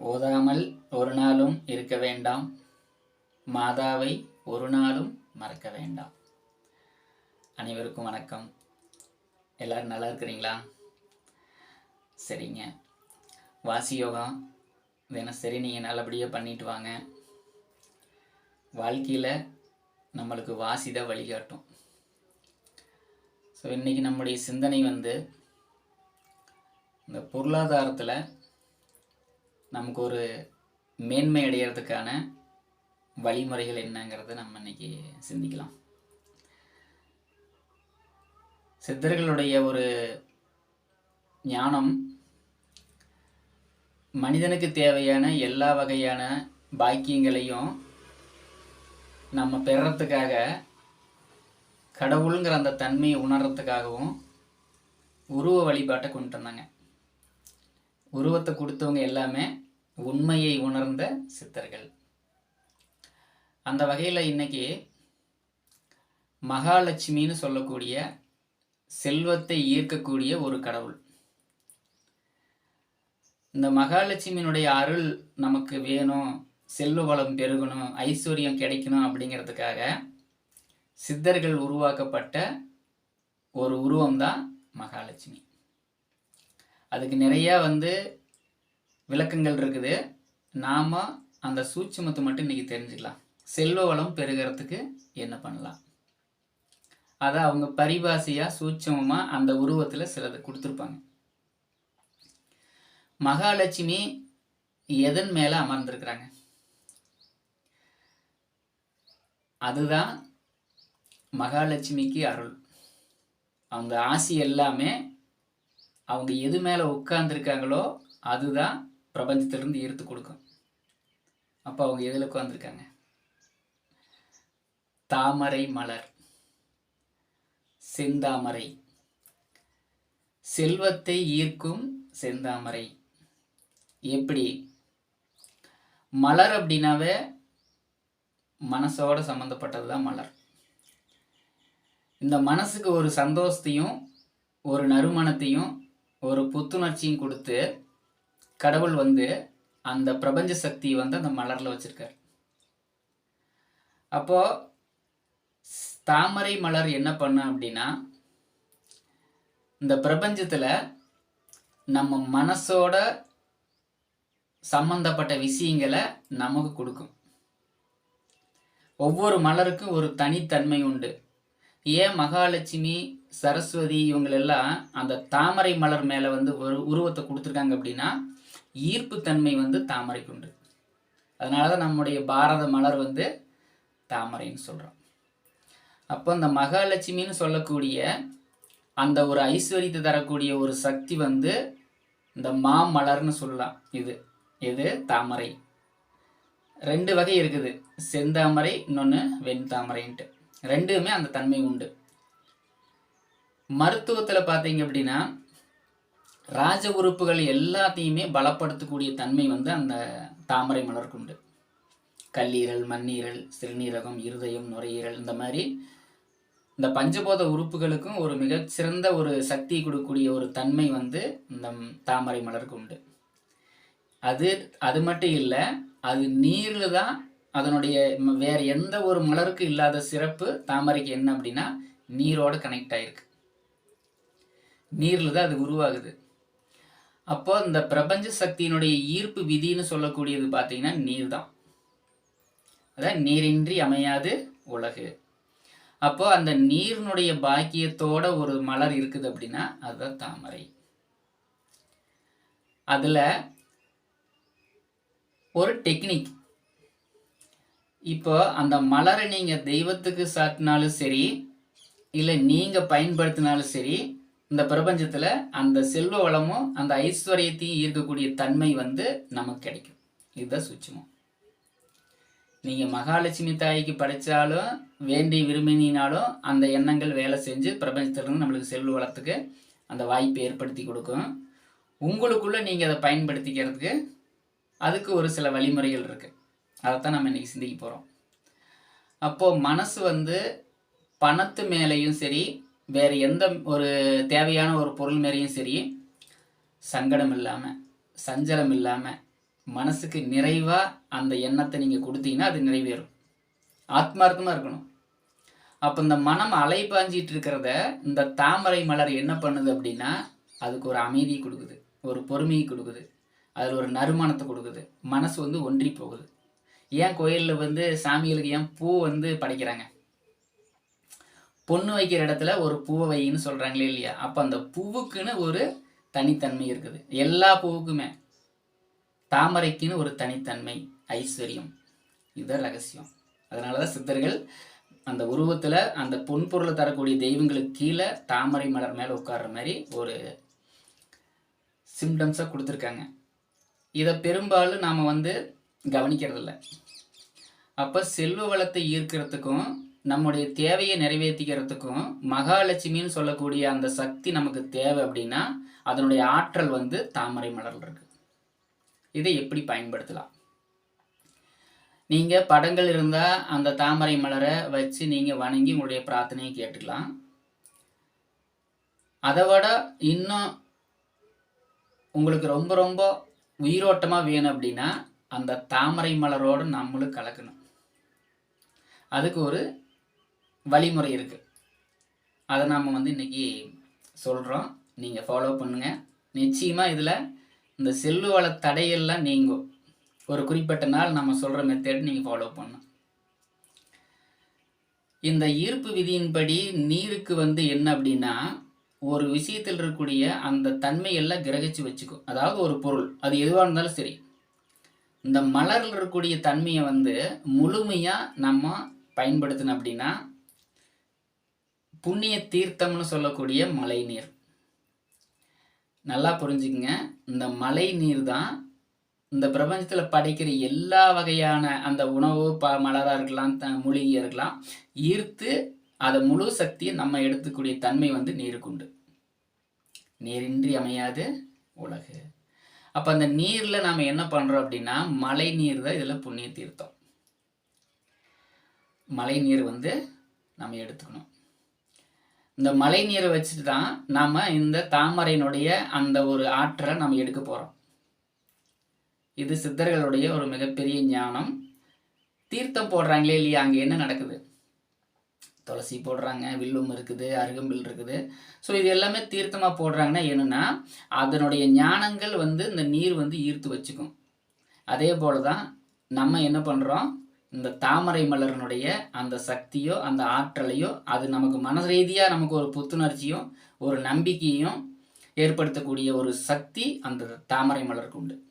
ஓதாமல் ஒரு நாளும் இருக்க வேண்டாம். மாதாவை ஒரு நாளும் மறக்க வேண்டாம். அனைவருக்கும் வணக்கம். எல்லாரும் நல்லா இருக்கிறீங்களா? சரிங்க. வாசி யோகா. தினசரி நீங்கள் நல்லபடியாக பண்ணிட்டு வாங்க. வாழ்க்கையில் நம்மளுக்கு வாசி தான் வழிகாட்டும். ஸோ இன்றைக்கி நம்முடைய சிந்தனை வந்து இந்த பொருளாதாரத்தில் நமக்கு ஒரு மேன்மை அடையிறதுக்கான வழிமுறைகள் என்னங்கிறத நம்ம இன்னைக்கு சிந்திக்கலாம். சித்தர்களுடைய ஒரு ஞானம் மனிதனுக்கு தேவையான எல்லா வகையான பாக்கியங்களையும் நம்ம பெறத்துக்காக கடவுளுங்கிற அந்த தன்மையை உணர்றதுக்காகவும் உருவ வழிபாட்டை கொண்டு வந்தாங்க. உருவத்தை கொடுத்தவங்க எல்லாமே உண்மையை உணர்ந்த சித்தர்கள். அந்த வகையில் இன்னைக்கு மகாலட்சுமின்னு சொல்லக்கூடிய செல்வத்தை ஈர்க்கக்கூடிய ஒரு கடவுள். இந்த மகாலட்சுமியினுடைய அருள் நமக்கு வேணும் செல்வ வளம் பெருகணும் ஐஸ்வர்யம் கிடைக்கணும் அப்படிங்கிறதுக்காக சித்தர்கள் உருவாக்கப்பட்ட ஒரு உருவம் தான் மகாலட்சுமி. அதுக்கு நிறையா வந்து விளக்கங்கள் இருக்குது. நாம் அந்த சூட்சமத்தை மட்டும் இன்றைக்கி தெரிஞ்சுக்கலாம். செல்வ வளம் பெருகிறதுக்கு என்ன பண்ணலாம்? அதை அவங்க பரிபாசையாக சூட்சமமாக அந்த உருவத்தில் சிலது கொடுத்துருப்பாங்க. மகாலட்சுமி எதன் மேலே அமர்ந்திருக்கிறாங்க? அதுதான் மகாலட்சுமிக்கு அருள். அவங்க ஆசி எல்லாமே அவங்க எது மேலே உட்கார்ந்துருக்காங்களோ அதுதான் பிரபஞ்சத்திலிருந்து ஈர்த்து கொடுக்கும். அப்போ அவங்க எதில் உட்காந்துருக்காங்க தாமரை மலர். செந்தாமரை. செல்வத்தை ஈர்க்கும் செந்தாமரை. எப்படி? மலர் அப்படின்னாவே மனசோட சம்மந்தப்பட்டது தான் மலர். இந்த மனசுக்கு ஒரு சந்தோஷத்தையும் ஒரு நறுமணத்தையும் ஒரு புத்துணர்ச்சியும் கொடுத்து கடவுள் வந்து அந்த பிரபஞ்ச சக்தியை வந்து அந்த மலரில் வச்சுருக்கார். அப்போ தாமரை மலர் என்ன பண்ண அப்படின்னா இந்த பிரபஞ்சத்தில் நம்ம மனசோட சம்பந்தப்பட்ட விஷயங்களை நமக்கு கொடுக்கும். ஒவ்வொரு மலருக்கும் ஒரு தனித்தன்மை உண்டு. ஏன் மகாலட்சுமி சரஸ்வதி இவங்களெல்லாம் அந்த தாமரை மலர் மேலே வந்து ஒரு உருவத்தை கொடுத்துருக்காங்க அப்படின்னா ஈர்ப்பு தன்மை வந்து தாமரைக்கு உண்டு. அதனால தான் நம்முடைய பாரத மலர் வந்து தாமரைன்னு சொல்கிறோம் அப்போ இந்த மகாலட்சுமின்னு சொல்லக்கூடிய அந்த ஒரு ஐஸ்வர்யத்தை தரக்கூடிய ஒரு சக்தி வந்து இந்த மாமலர்னு சொல்லலாம். இது இது தாமரை. ரெண்டு வகை இருக்குது. செந்தாமரை இன்னொன்று வெண்தாமரைன்ட்டு ரெண்டுமே அந்த தன்மை உண்டு. மருத்துவத்தில் பார்த்தீங்க அப்படின்னா ராஜ உறுப்புகள் எல்லாத்தையுமே பலப்படுத்தக்கூடிய தன்மை வந்து அந்த தாமரை மலருக்கு உண்டு கல்லீரல் மண்ணீரல் சிறுநீரகம் இருதயம் நுரையீரல் இந்த மாதிரி இந்த பஞ்சபோத உறுப்புகளுக்கும் ஒரு மிகச்சிறந்த ஒரு சக்தி கொடுக்கக்கூடிய ஒரு தன்மை வந்து இந்த தாமரை மலருக்கு உண்டு அது அது மட்டும் இல்லை அது நீரில் தான் அதனுடைய வேறு எந்த ஒரு மலருக்கு இல்லாத சிறப்பு தாமரைக்கு என்ன அப்படின்னா நீரோட கனெக்ட் ஆயிருக்கு. நீரில் தான் அது உருவாகுது. அப்போ இந்த பிரபஞ்ச சக்தியினுடைய ஈர்ப்பு விதின்னு சொல்லக்கூடியது பார்த்தீங்கன்னா நீர் தான் அதான் நீரின்றி அமையாது உலகு. அப்போ அந்த நீரினுடைய பாக்கியத்தோட ஒரு மலர் இருக்குது அப்படின்னா அதுதான் தாமரை. அதில் ஒரு டெக்னிக். இப்போ அந்த மலரை நீங்கள் தெய்வத்துக்கு சாட்டினாலும் சரி இல்லை நீங்கள் பயன்படுத்தினாலும் சரி இந்த பிரபஞ்சத்தில் அந்த செல்வ வளமும் அந்த ஐஸ்வர்யத்தையும் ஈர்க்கக்கூடிய தன்மை வந்து நமக்கு கிடைக்கும். இதுதான் சுச்சமம் நீங்கள் மகாலட்சுமி தாய்க்கு படித்தாலும் வேண்டி விரும்பினாலும் அந்த எண்ணங்கள் வேலை செஞ்சு பிரபஞ்சத்திலிருந்து நம்மளுக்கு செல்வ வளத்துக்கு அந்த வாய்ப்பை ஏற்படுத்தி கொடுக்கும். உங்களுக்குள்ளே நீங்கள் அதை பயன்படுத்திக்கிறதுக்கு அதுக்கு ஒரு சில வழிமுறைகள் இருக்குது அதைத்தான் நம்ம இன்றைக்கி சிந்திக்க போகிறோம் அப்போது மனசு வந்து பணத்து மேலேயும் சரி வேறு எந்த ஒரு தேவையான ஒரு பொருள் மேலேயும் சரி சங்கடம் இல்லாமல் சஞ்சலம் இல்லாமல் மனசுக்கு நிறைவாக அந்த எண்ணத்தை நீங்கள் கொடுத்தீங்கன்னா அது நிறைவேறும். ஆத்மார்த்தமாக இருக்கணும். அப்போ இந்த மனம் அலைபாஞ்சிட்டு இருக்கிறத இந்த தாமரை மலர் என்ன பண்ணுது அப்படின்னா அதுக்கு ஒரு அமைதி கொடுக்குது ஒரு பொறுமையை கொடுக்குது அதில் ஒரு நறுமணத்தை கொடுக்குது மனசு வந்து ஒன்றி போகுது. ஏன் கோயிலில் வந்து சாமிகளுக்கு ஏன் பூ வந்து படைக்கிறாங்க? பொண்ணு வைக்கிற இடத்துல ஒரு பூவை வைன்னு சொல்கிறாங்களே இல்லையா? அப்போ அந்த பூவுக்குன்னு ஒரு தனித்தன்மை இருக்குது. எல்லா பூவுக்குமே. தாமரைக்குன்னு ஒரு தனித்தன்மை ஐஸ்வர்யம். இதுதான் ரகசியம். அதனால தான் சித்தர்கள் அந்த உருவத்தில் அந்த பொன்பொருளை தரக்கூடிய தெய்வங்களுக்கு கீழே தாமரை மலர் மேலே உட்கார்ற மாதிரி ஒரு சிம்டம்ஸாக கொடுத்துருக்காங்க. இதை பெரும்பாலும் நாம் வந்து கவனிக்கிறதில்ல. அப்போ செல்வ வளத்தை ஈர்க்கிறதுக்கும் நம்முடைய தேவையை நிறைவேற்றிக்கிறதுக்கும் மகாலட்சுமின்னு சொல்லக்கூடிய அந்த சக்தி நமக்கு தேவை அப்படின்னா அதனுடைய ஆற்றல் வந்து தாமரை மலர்ல இருக்கு. இதை எப்படி பயன்படுத்தலாம்? நீங்கள் படங்கள் இருந்தால் அந்த தாமரை மலரை வச்சு நீங்கள் வணங்கி உங்களுடைய பிரார்த்தனையை கேட்டுக்கலாம். அதை விட இன்னும் உங்களுக்கு ரொம்ப ரொம்ப உயிரோட்டமாக வேணும் அப்படின்னா அந்த தாமரை மலரோடு நம்மளும் கலக்கணும். அதுக்கு ஒரு வழிமுறை இருக்குது அதை நாம் வந்து இன்றைக்கி சொல்கிறோம் நீங்கள் ஃபாலோ பண்ணுங்கள் நிச்சயமாக இதில் இந்த செல்லு வள தடையெல்லாம் நீங்கும். ஒரு குறிப்பிட்ட நாள் நம்ம சொல்கிற மெத்தேட் நீங்கள் ஃபாலோ பண்ணணும். இந்த ஈர்ப்பு விதியின்படி நீருக்கு வந்து என்ன அப்படின்னா ஒரு விஷயத்தில் இருக்கக்கூடிய அந்த தன்மையெல்லாம் கிரகிச்சு வச்சுக்கும். அதாவது ஒரு பொருள் அது எதுவாக இருந்தாலும் சரி. இந்த மலரில் இருக்கக்கூடிய தன்மையை வந்து முழுமையாக நம்ம பயன்படுத்தணும் அப்படின்னா புண்ணிய தீர்த்தம்னு சொல்லக்கூடிய மழை நீர் நல்லா புரிஞ்சுக்குங்க. இந்த மழை நீர் தான் இந்த பிரபஞ்சத்தில் படைக்கிற எல்லா வகையான அந்த உணவு ப மலராக இருக்கலாம் த மூலிகையாக இருக்கலாம் ஈர்த்து அதை முழு சக்தியை நம்ம எடுத்துக்கூடிய தன்மை வந்து நீருக்குண்டு நீரின்றி அமையாது உலகு. அப்போ அந்த நீரில் நாம் என்ன பண்ணுறோம் அப்படின்னா மழை நீர் தான் இதில் புண்ணிய தீர்த்தம் மழை நீர் வந்து நம்ம எடுத்துக்கணும். இந்த மழை நீரை வச்சுட்டு தான் நாம் இந்த தாமரையினுடைய அந்த ஒரு ஆற்றலை நம்ம எடுக்க போகிறோம் இது சித்தர்களுடைய ஒரு மிகப்பெரிய ஞானம். தீர்த்தம் போடுறாங்களே இல்லையா? அங்கே என்ன நடக்குது? துளசி போடுறாங்க வில்லும் இருக்குது அருகம்பில் இருக்குது. ஸோ இது எல்லாமே தீர்த்தமாக போடுறாங்கன்னா என்னென்னா அதனுடைய ஞானங்கள் வந்து இந்த நீர் வந்து ஈர்த்து வச்சுக்கும். அதே போல தான் நம்ம என்ன பண்ணுறோம் இந்த தாமரை மலரினுடைய அந்த சக்தியோ அந்த ஆற்றலையோ அது நமக்கு மன ரீதியாக நமக்கு ஒரு புத்துணர்ச்சியும் ஒரு நம்பிக்கையும் ஏற்படுத்தக்கூடிய ஒரு சக்தி அந்த தாமரை மலருக்கு உண்டு.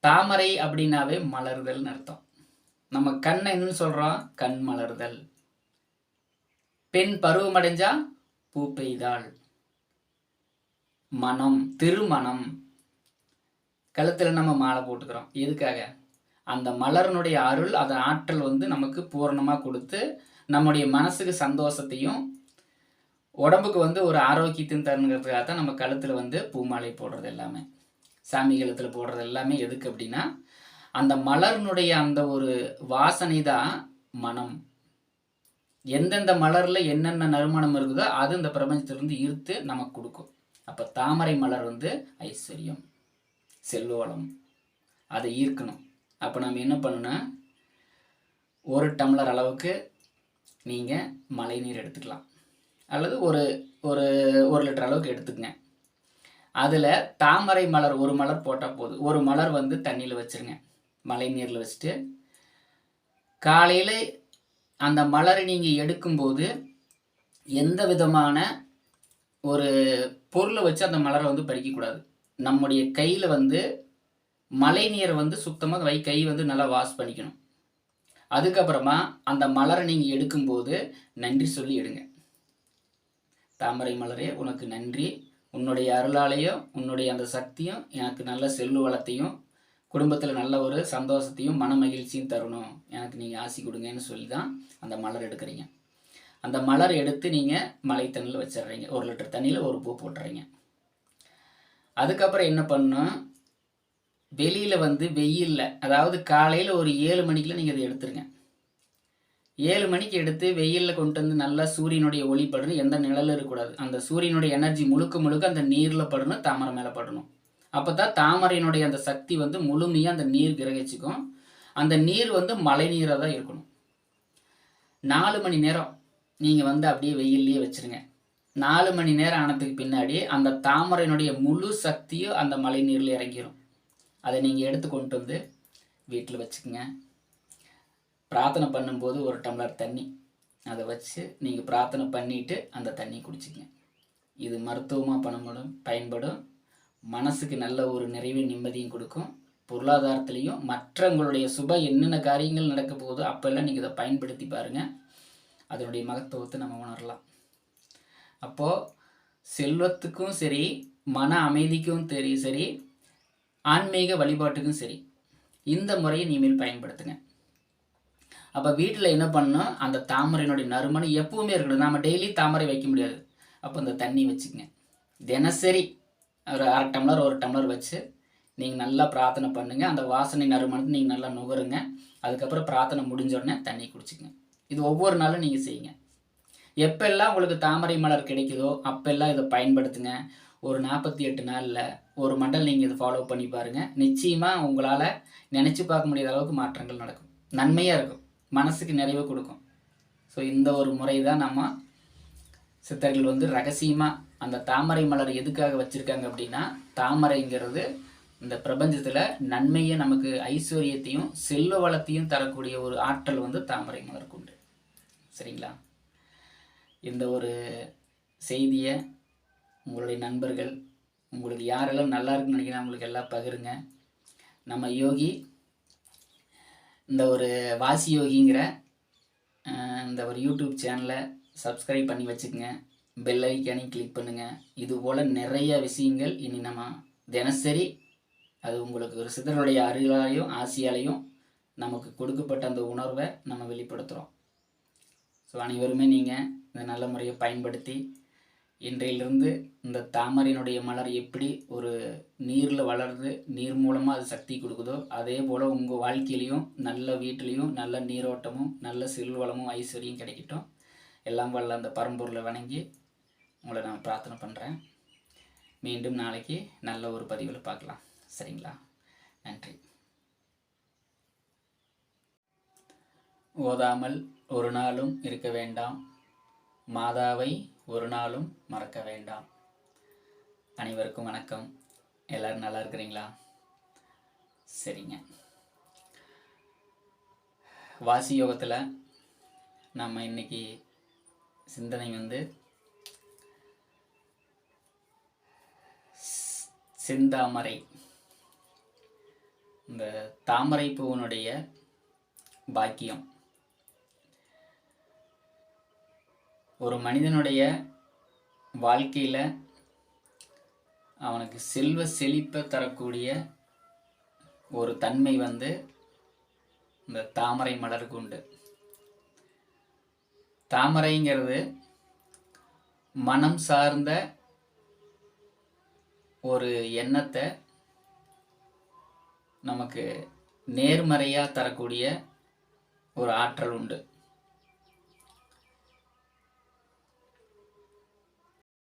தாமரை அப்படின்னாவே மலர்தல்னு அர்த்தம். நம்ம கண்ணை என்னன்னு சொல்கிறோம் கண் மலர்தல். பெண் பருவமடைஞ்சா பூ பெய்தாள். மனம் திருமணம். கழுத்தில் நம்ம மாலை போட்டுக்கிறோம். எதுக்காக? அந்த மலர்னுடைய அருள் அதன் ஆற்றல் வந்து நமக்கு பூரணமாக கொடுத்து நம்முடைய மனசுக்கு சந்தோஷத்தையும் உடம்புக்கு வந்து ஒரு ஆரோக்கியத்தையும் தருங்கிறதுக்காக தான் நம்ம கழுத்தில் வந்து பூமாலை போடுறது எல்லாமே. சாமி கழுத்தில் போடுறது எல்லாமே எதுக்கு அப்படின்னா அந்த மலர்னுடைய அந்த ஒரு வாசனை தான் மனம். எந்தெந்த மலரில் என்னென்ன நறுமணம் இருக்குதோ அது இந்த பிரபஞ்சத்திலிருந்து ஈர்த்து நமக்கு கொடுக்கும். அப்போ தாமரை மலர் வந்து ஐஸ்வர்யம் செல்வளம் அதை ஈர்க்கணும். அப்போ நம்ம என்ன பண்ணுன்னா ஒரு டம்ளர் அளவுக்கு நீங்கள் மழை நீர் எடுத்துக்கலாம். அல்லது ஒரு ஒரு ஒரு லிட்டர் அளவுக்கு எடுத்துக்கங்க. அதில் தாமரை மலர் ஒரு மலர் போட்டால் போதும். ஒரு மலர் வந்து தண்ணியில் வச்சுருங்க. மழை நீரில் வச்சுட்டு காலையில் அந்த மலரை நீங்கள் எடுக்கும்போது எந்த விதமான ஒரு பொருளை வச்சு அந்த மலரை வந்து பறிக்கக்கூடாது. நம்முடைய கையில் வந்து மழை நீரை வந்து சுத்தமாக வை கை வந்து நல்லா வாஷ் பண்ணிக்கணும். அதுக்கப்புறமா அந்த மலரை நீங்கள் எடுக்கும்போது நன்றி சொல்லி எடுங்க. தாமரை மலரே உனக்கு நன்றி. உன்னுடைய அருளாலையும் உன்னுடைய அந்த சக்தியும் எனக்கு நல்ல செல்வ வளத்தையும் குடும்பத்தில் நல்ல ஒரு சந்தோஷத்தையும் மன மகிழ்ச்சியும் தரணும். எனக்கு நீங்கள் ஆசி கொடுங்கன்னு சொல்லி தான் அந்த மலர் எடுக்கிறீங்க. அந்த மலர் எடுத்து நீங்கள் மலை தண்ணியில் வச்சிடுறீங்க. ஒரு லிட்டர் தண்ணியில் ஒரு பூ போட்டுறீங்க. அதுக்கப்புறம் என்ன பண்ணணும்? வெளியில் வந்து வெயிலில் அதாவது காலையில் ஒரு ஏழு மணிக்கெலாம் நீங்கள் அதை எடுத்துருங்க. ஏழு மணிக்கு எடுத்து வெயிலில் கொண்டு வந்து நல்லா சூரியனுடைய ஒளி படணும் எந்த நிழலும் இருக்கக்கூடாது. அந்த சூரியனுடைய எனர்ஜி முழுக்க முழுக்க அந்த நீரில் படணும் தாமரை மேலே படணும். அப்போ தான் தாமரையினுடைய அந்த சக்தி வந்து முழுமையாக அந்த நீர் கிரகிச்சுக்கும். அந்த நீர் வந்து மழை நீராக தான் இருக்கணும். நாலு மணி நேரம் நீங்கள் வந்து அப்படியே வெயில்லையே வச்சுருங்க. நாலு மணி நேரம் ஆனதுக்கு பின்னாடி அந்த தாமரையினுடைய முழு சக்தியும் அந்த மழை நீரில் இறங்கிரும். அதை நீங்கள் எடுத்து கொண்டு வந்து வீட்டில் வச்சுக்கோங்க. பிரார்த்தனை பண்ணும்போது ஒரு டம்ளர் தண்ணி. அதை வச்சு நீங்கள் பிரார்த்தனை பண்ணிவிட்டு அந்த தண்ணி குடிச்சிக்கங்க. இது மருத்துவமாக பண்ணப்படும் பயன்படும். மனசுக்கு நல்ல ஒரு நிறைவு நிம்மதியும் கொடுக்கும். பொருளாதாரத்துலேயும் மற்றவங்களுடைய சுப என்னென்ன காரியங்கள் நடக்க போகுதோ அப்போல்லாம் நீங்கள் இதை பயன்படுத்தி பாருங்கள் அதனுடைய மகத்துவத்தை நம்ம உணரலாம். அப்போது செல்வத்துக்கும் சரி மன அமைதிக்கும் தெரியும் சரி ஆன்மீக வழிபாட்டுக்கும் சரி. இந்த முறையை இனிமேல் பயன்படுத்துங்க. அப்போ வீட்டில் என்ன பண்ணணும்? அந்த தாமரையினுடைய நறுமணம் எப்பவுமே இருக்கணும். நம்ம டெய்லி தாமரை வைக்க முடியாது. அப்போ இந்த தண்ணி வச்சுக்கங்க. தினசரி ஒரு அரை டம்ளர் ஒரு டம்ளர் வச்சு நீங்கள் நல்லா பிரார்த்தனை பண்ணுங்கள் அந்த வாசனை நறுமணத்தை நீங்கள் நல்லா நுகருங்க. அதுக்கப்புறம் பிரார்த்தனை முடிஞ்ச உடனே தண்ணி குடிச்சிங்க இது ஒவ்வொரு நாளும் நீங்கள் செய்யுங்க. எப்பெல்லாம் உங்களுக்கு தாமரை மலர் கிடைக்குதோ அப்பெல்லாம் இதை பயன்படுத்துங்க. ஒரு நாற்பத்தி எட்டு நாளில் ஒரு மண்டல் நீங்கள் இதை ஃபாலோ பண்ணி பாருங்கள் நிச்சயமாக உங்களால் நினச்சி பார்க்க முடியாத அளவுக்கு மாற்றங்கள் நடக்கும். நன்மையாக இருக்கும். மனசுக்கு நிறைவு கொடுக்கும். ஸோ இந்த ஒரு முறை தான் நம்ம சித்தர்கள் வந்து ரகசியமாக அந்த தாமரை மலர் எதுக்காக வச்சுருக்காங்க அப்படின்னா தாமரைங்கிறது இந்த பிரபஞ்சத்தில் நன்மையை நமக்கு ஐஸ்வர்யத்தையும் செல்வ வளத்தையும் தரக்கூடிய ஒரு ஆற்றல் வந்து தாமரை மலருக்கு உண்டு. சரிங்களா? இந்த ஒரு செய்தியை உங்களுடைய நண்பர்கள் உங்களுக்கு யாரெல்லாம் நல்லா இருக்குன்னு நினைக்கிறேன் அவங்களுக்கு எல்லாம் பகிருங்க. நம்ம யோகி இந்த ஒரு வாசி யோகிங்கிற இந்த ஒரு யூடியூப் சேனலை சப்ஸ்கிரைப் பண்ணி வச்சுக்கோங்க. பெல் ஐக்கானையும் கிளிக் பண்ணுங்கள் இது போல் நிறைய விஷயங்கள் இனி நம்ம தினசரி அது உங்களுக்கு ஒரு சித்தருடைய அருளாலையும் ஆசியாலையும் நமக்கு கொடுக்கப்பட்ட அந்த உணர்வை நம்ம வெளிப்படுத்துகிறோம் ஸோ அனைவருமே நீங்கள் இந்த நல்ல முறையை பயன்படுத்தி இன்றையிலிருந்து இந்த தாமரையினுடைய மலர் எப்படி ஒரு நீரில் வளருது நீர் மூலமாக அது சக்தி கொடுக்குதோ அதே போல் உங்கள் வாழ்க்கையிலையும் நல்ல வீட்டிலையும் நல்ல நீரோட்டமும் நல்ல செல்வளமும் ஐஸ்வர்யம் கிடைக்கட்டும். எல்லாம் வல்ல அந்த பரம்பொருளை வணங்கி உங்களை நான் பிரார்த்தனை பண்ணுறேன் மீண்டும் நாளைக்கு நல்ல ஒரு பதிவில் பார்க்கலாம். சரிங்களா? நன்றி. ஓதாமல் ஒரு நாளும் இருக்க வேண்டாம். மாதாவை ஒரு நாளும் மறக்க வேண்டாம். அனைவருக்கும் வணக்கம். எல்லோரும் நல்லா இருக்கிறீங்களா? சரிங்க. வாசி யோகத்தில் நம்ம இன்னைக்கு சிந்தனை வந்து சிந்தாமரை. இந்த தாமரை பூவனுடைய பாக்கியம். ஒரு மனிதனுடைய வாழ்க்கையில் அவனுக்கு செல்வ செழிப்பை தரக்கூடிய ஒரு தன்மை வந்து இந்த தாமரை மலருக்கு உண்டு. தாமரைங்கிறது மனம் சார்ந்த ஒரு எண்ணத்தை நமக்கு நேர்மறையாக தரக்கூடிய ஒரு ஆற்றல் உண்டு.